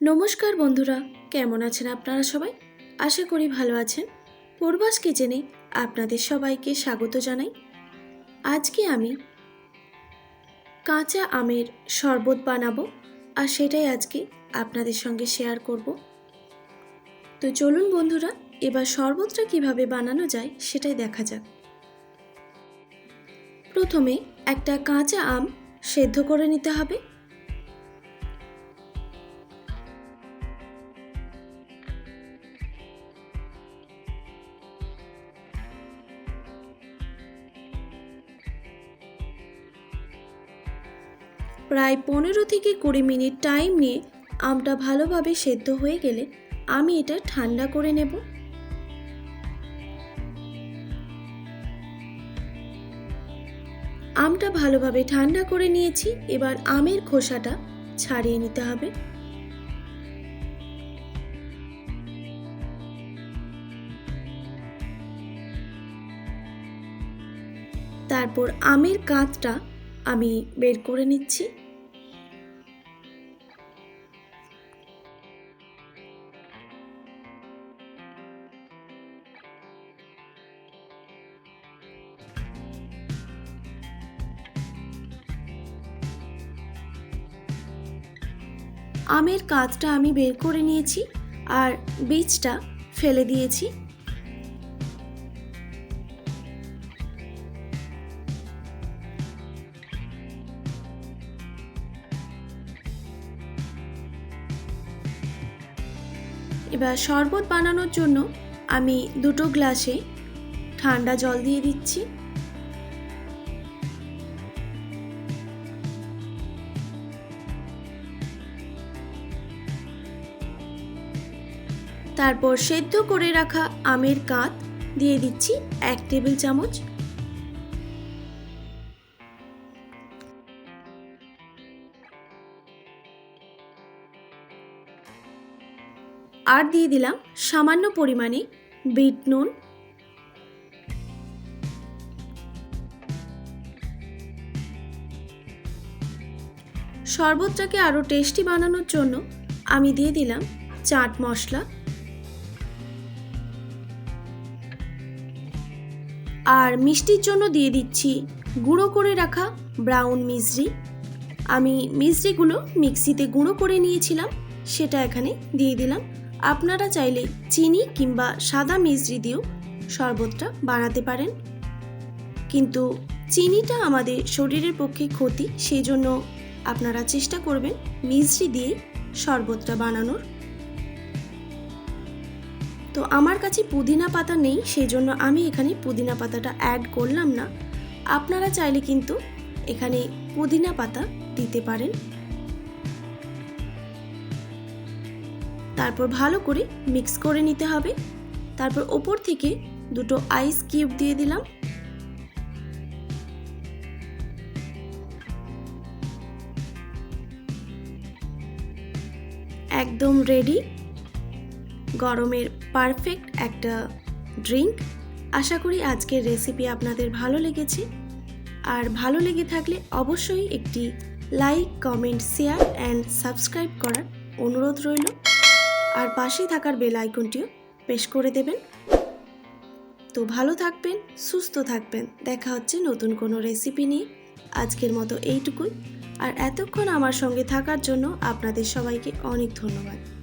নমস্কার বন্ধুরা, কেমন আছেন আপনারা সবাই? আশা করি ভালো আছেন। পূর্বাস কিচেনে আপনাদের সবাইকে স্বাগত জানাই। আজকে আমি কাঁচা আমের শরবত বানাবো আর সেটাই আজকে আপনাদের সঙ্গে শেয়ার করব। তো চলুন বন্ধুরা, এবার শরবতটা কীভাবে বানানো যায় সেটাই দেখা যাক। প্রথমে একটা কাঁচা আম সেদ্ধ করে নিতে হবে। প্রায় পনেরো থেকে কুড়ি মিনিট টাইম নিয়ে আমটা ভালোভাবে সেদ্ধ হয়ে গেলে আমি এটা ঠান্ডা করে নেব। আমটা ভালোভাবে ঠান্ডা করে নিয়েছি, এবার আমের খোসাটা ছাড়িয়ে নিতে হবে। তারপর আমের কাঁধটা আমি বের করে নিচ্ছি। আমের কাঁধটা আমি বের করে নিয়েছি আর বীজটা ফেলে দিয়েছি। এবার শরবত বানানোর জন্য আমি দুটো গ্লাসে ঠান্ডা জল দিয়ে দিচ্ছি। তারপর সেদ্ধ করে রাখা আমের কাত দিয়ে দিচ্ছি এক টেবিল চামচ। আর দিয়ে দিলাম সামান্য পরিমাণে বিট নুন। শরবতটাকে আরও টেস্টি বানানোর জন্য আমি দিয়ে দিলাম চাট মশলা। আর মিষ্টির জন্য দিয়ে দিচ্ছি গুঁড়ো করে রাখা ব্রাউন মিশ্রি আমি মিশ্রিগুলো মিক্সিতে গুঁড়ো করে নিয়েছিলাম, সেটা এখানে দিয়ে দিলাম। আপনারা চাইলে চিনি কিংবা সাদা মিশ্রি দিয়েও শরবতটা বানাতে পারেন। কিন্তু চিনিটা আমাদের শরীরের পক্ষে ক্ষতি সেই জন্য আপনারা চেষ্টা করবেন মিশ্রি দিয়ে শরবতটা বানানোর। তো আমার কাছে পুদিনা পাতা নেই সেই জন্য আমি এখানে পুদিনা পাতাটা অ্যাড করলাম না। আপনারা চাইলে কিন্তু এখানে পুদিনা পাতা দিতে পারেন। তারপর ভালো করে মিক্স করে নিতে হবে। তারপর ওপর থেকে দুটো আইস কিউব দিয়ে দিলাম। একদম রেডি গরমের পারফেক্ট একটা ড্রিঙ্ক আশা করি আজকের রেসিপি আপনাদের ভালো লেগেছে। আর ভালো লেগে থাকলে অবশ্যই একটি like comment share and subscribe করার অনুরোধ রইল। আর পাশে থাকার বেল আইকনটিও পেশ করে দেবেন। তো ভালো থাকবেন, সুস্থ থাকবেন। দেখা হচ্ছে নতুন কোনো রেসিপি নিয়ে। আজকের মতো এইটুকুই। আর এতক্ষণ আমার সঙ্গে থাকার জন্য আপনাদের সবাইকে অনেক ধন্যবাদ।